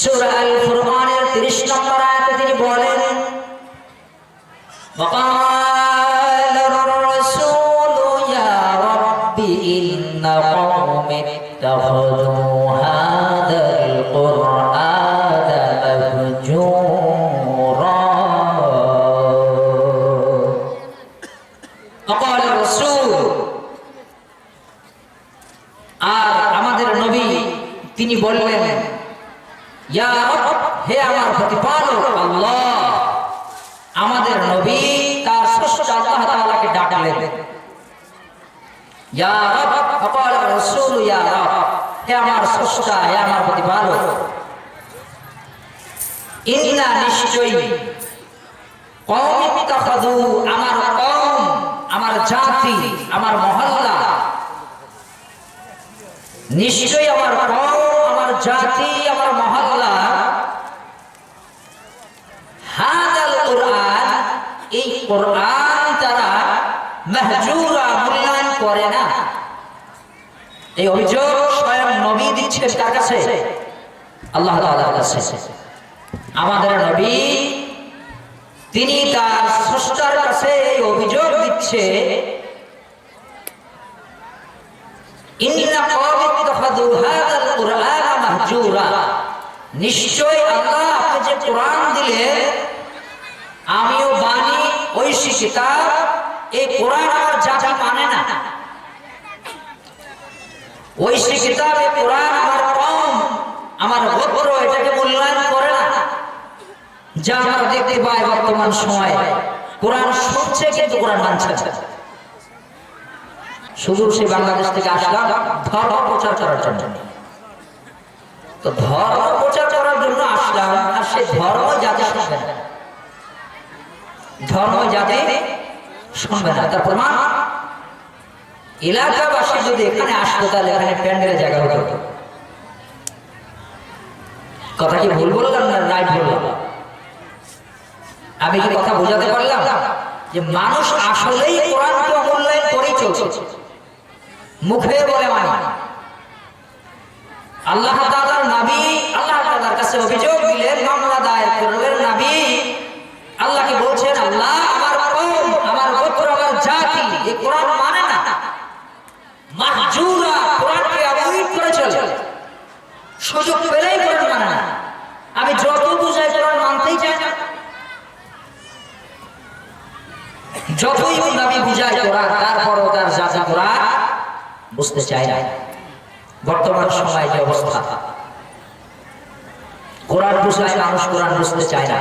সূরা আল ফুরকানের 30 নম্বর আয়াতে তিনি বলেন وقال الرسول يا رب إن قوم اتخذوا هذا القرآن مهجورا وقال الرسول আর আমাদের নবী তিনি বললেন হে আমার প্রতিপালক, আল্লাহ। আমাদের নবী তার স্রষ্টা আল্লাহ তাআলাকে ডাকলেন। ইয়া রব রাসূল, ইয়া রব। হে আমার স্রষ্টা, হে আমার প্রতিপালক। ইন্না নিশ্চয়ই ইত্তাখাযু, আমার কওম, আমার জাতি, আমার মহল্লা। নিশ্চয়ই আমার কওম আমার জাতি আমার মহল্লা। হাদাল কোরআন, এই কোরআন তারা মাহজুরা মূল্যায়ন করে না। এই অভিযোগ স্বয়ং নবী দিচ্ছে তার কাছে। আল্লাহ তাআলার কাছে। আমাদের নবী, তিনি তার স্রষ্টার কাছে এই অভিযোগ দিচ্ছে, ইন্না কওমি ইত্তাখাযু হাদাল কুরআনা মাহজুরা নিশ্চয় আল্লাহ আপনি যে কোরআন দিলেন আমিও বাণী, ঐশী কিতাব, এই কোরআন আমার জাতি মানে না। ঐশী কিতাব, এই কোরআন আমার কম আমার গোত্র, এটাকে মূল্যায়ন করে না। যা আমরা দেখতে পাই বর্তমান সময়। কোরআন শুনছে কিন্তু কোরআন মানছে। শুধু সে বাংলাদেশ থেকে আসলাম ধর্ম প্রচার করার জন্য। তো ধর্ম প্রচার করার জন্য সে ধর্ম শুনবে ধর্ম এলাকাবাসী যদি এখানে আসতো, তাহলে এখানে প্যান্ডেলের জায়গা হতো। কথা কি ভুল বললাম না রাইট বললাম? আমি কি কথা বোঝাতে পারলাম? যে মানুষ আসলেই কোরআনকে অমূল্যায়ন করেই চলছে। মুখে বলে মানে। আল্লাহ তাআলার নবী, আল্লাহ তাআলার কাছে অভিযোগ দিলেন, মামলা দায়ের করলেন নবী। আল্লাহকে বলছেন? আল্লাহ আমার কওম, আমার গোত্র, আমার জাতি, এই কোরআন মানে না। মাহজুরা কোরআনকে অবহিত করে চলে। সুযোগ পেলেই কোরআন মানে না। আমি যত বুঝাই কোরআন মানতেই চাই না। যতই নবী বুঝায় কোরআন, তারপরও তার জাতি কোরআন বুঝতে চায় না। বর্তমান সময়ে যে অবস্থা। কোরআন বুঝলে মানুষ কোরআন বুঝতে চায় না।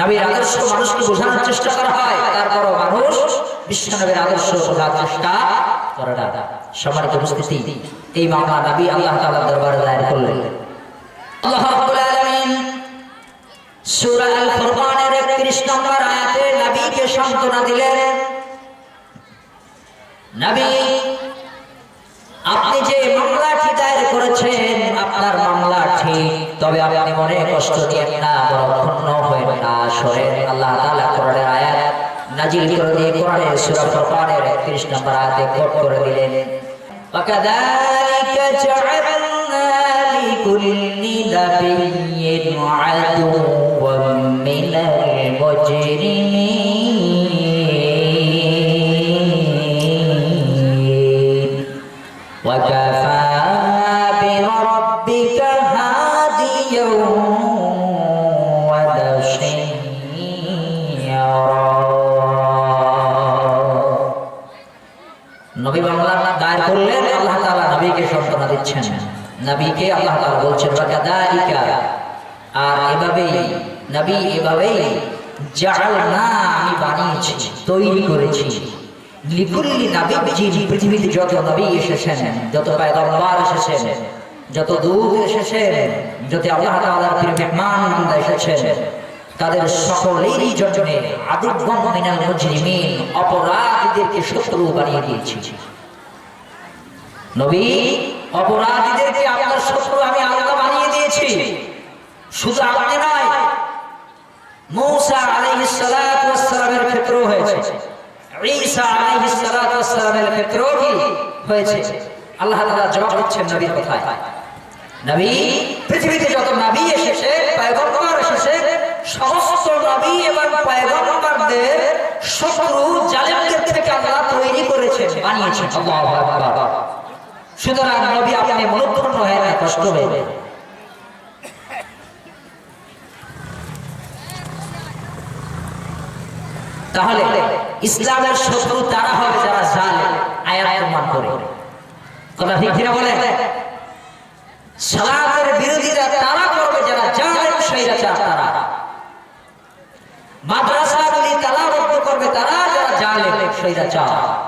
নবীর আদর্শ মানুষকে বোঝানোর চেষ্টা করা হয়, তারপরও মানুষ বিশ্বনবীর আদর্শ বোঝার চেষ্টা করে না। সমানিত উপস্থিতি, এই মামলা নবী আল্লাহ তাআলার দরবারে দায়ের করলেন। আল্লাহ রাব্বুল ফুরকানের 31 নম্বর নবীকে সান্ত্বনা দিলেন। নবী আপনি যে মামলাটি দায়ের করেছেন আপনার মামলা ঠিক তবে আপনি মনে কষ্ট নিয়েন না বড় ক্ষুণ্ণ হয়েন না সরেন আল্লাহ তাআলা কোরআনের আয়াত নাজিল করে দিয়ে কোরআনের সূরা ফুরকানের 31 নম্বর আয়াতে কোট করে দিলেন وكذلك جعلنا لكل نبي عدوا من المجرمين দিচ্ছেন নবীকে আল্লাহ বলছেন আর এভাবেই, নবী এভাবেই আমি বানিয়েছি, তৈরি করেছি। লিকুল্লি পৃথিবীতে যত নবী এসেছেন, যত এসেছেন যত এসেছেন, যত আল্লাহ তাআলার প্রিয় মেহমান বান্দা এসেছেন, তাদের সকলেরই জন্য মিনাল মুজরিমিন অপরাধীদেরকে শত্রু বানিয়ে দিয়েছি। নবী, অপরাধীদেরকে আপনার শত্রু আমি আল্লাহ বানিয়ে দিয়েছি। শুধু আপনি নয়, মূসা আলাইহিস সালাতু ওয়াস সালামের ক্ষেত্রেও হয়েছে। ঈসা আলাইহিস সালাতু ওয়াস ক্ষেত্রেও কি হয়েছে? আল্লাহ তাআলা জবাব দিচ্ছেন নবীর কথায়। নবী, পৃথিবীতে যত নবী এসেছে, পয়গম্বর এসেছে, সমস্ত নবী এবং পয়গম্বরদের শত্রু জালেমদের থেকে আল্লাহ তৈরি করেছেন, বানিয়েছেন। আল্লাহু আকবার। সুতরাং নবী আপনি মনোক্ষণ হয়ে না কষ্ট হয়ে। তাহলে ইসলামের শত্রু তারা হবে যারা জালেম, আয়াত প্রমাণ করে। কথা ঠিক কিনা বলে? সালাতের বিরোধীরা তারা করবে, যারা জালেম স্বৈরাচার তারা। মাদ্রাসাগুলি তালাবদ্ধ করবে তারা, যারা স্বৈরাচার আল্লাহর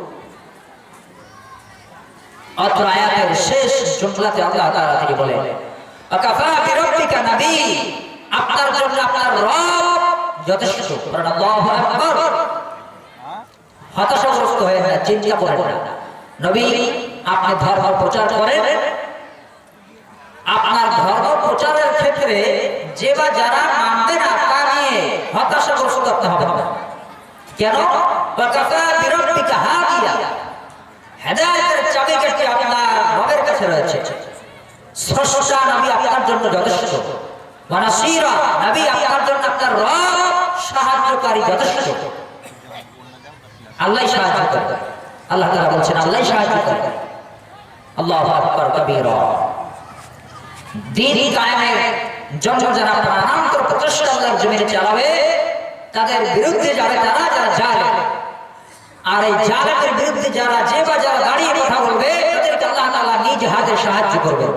অত্র আয়াতের শেষ জুমলাতে আল্লাহ তাআলা তিনি বলেন আকাফা বিরব্বিকা নবী? আপনার জন্য আপনার রব যথেষ্ট বলেন আল্লাহু আকবার। হতাশাগ্রস্ত হয়ে না চিন্তা করেন না। নবী, আপনি ধর্ম প্রচার করেন। আপনার ধর্ম প্রচারের ক্ষেত্রে যে বা যারা মানবে না, তা নিয়ে হতাশাগ্রস্ত করতে হবে কেন? ওয়াকাফা বিরব্বিকা হাদিয়া হেদায়েতের চাবিকাঠি আপনার রবের কাছে রয়েছে। স্রষ্টা নবী আপনার জন্য যথেষ্ট। ওয়ানাসীরা নবী আপনার জন্য আপনার রব, সাহায্যকারী যথেষ্ট। আল্লাহ সাহায্য করে আল্লাহ তাআলা বলছেন, আল্লাহ সাহায্য করে আল্লাহু আকবার, কবীরা। দিন কায়েমের জন্য যারা প্রাণান্তর প্রচেষ্টা আল্লাহর জমিনে চালাবে, তাদের বিরুদ্ধে যাবে, তারা যারা জালেম আর এই জালেমের বিরুদ্ধে যারা যে বা যারা দাঁড়িয়ে কথা বলবে তাদেরকে আল্লাহ তাআলা নিজ হাতে সাহায্য করবে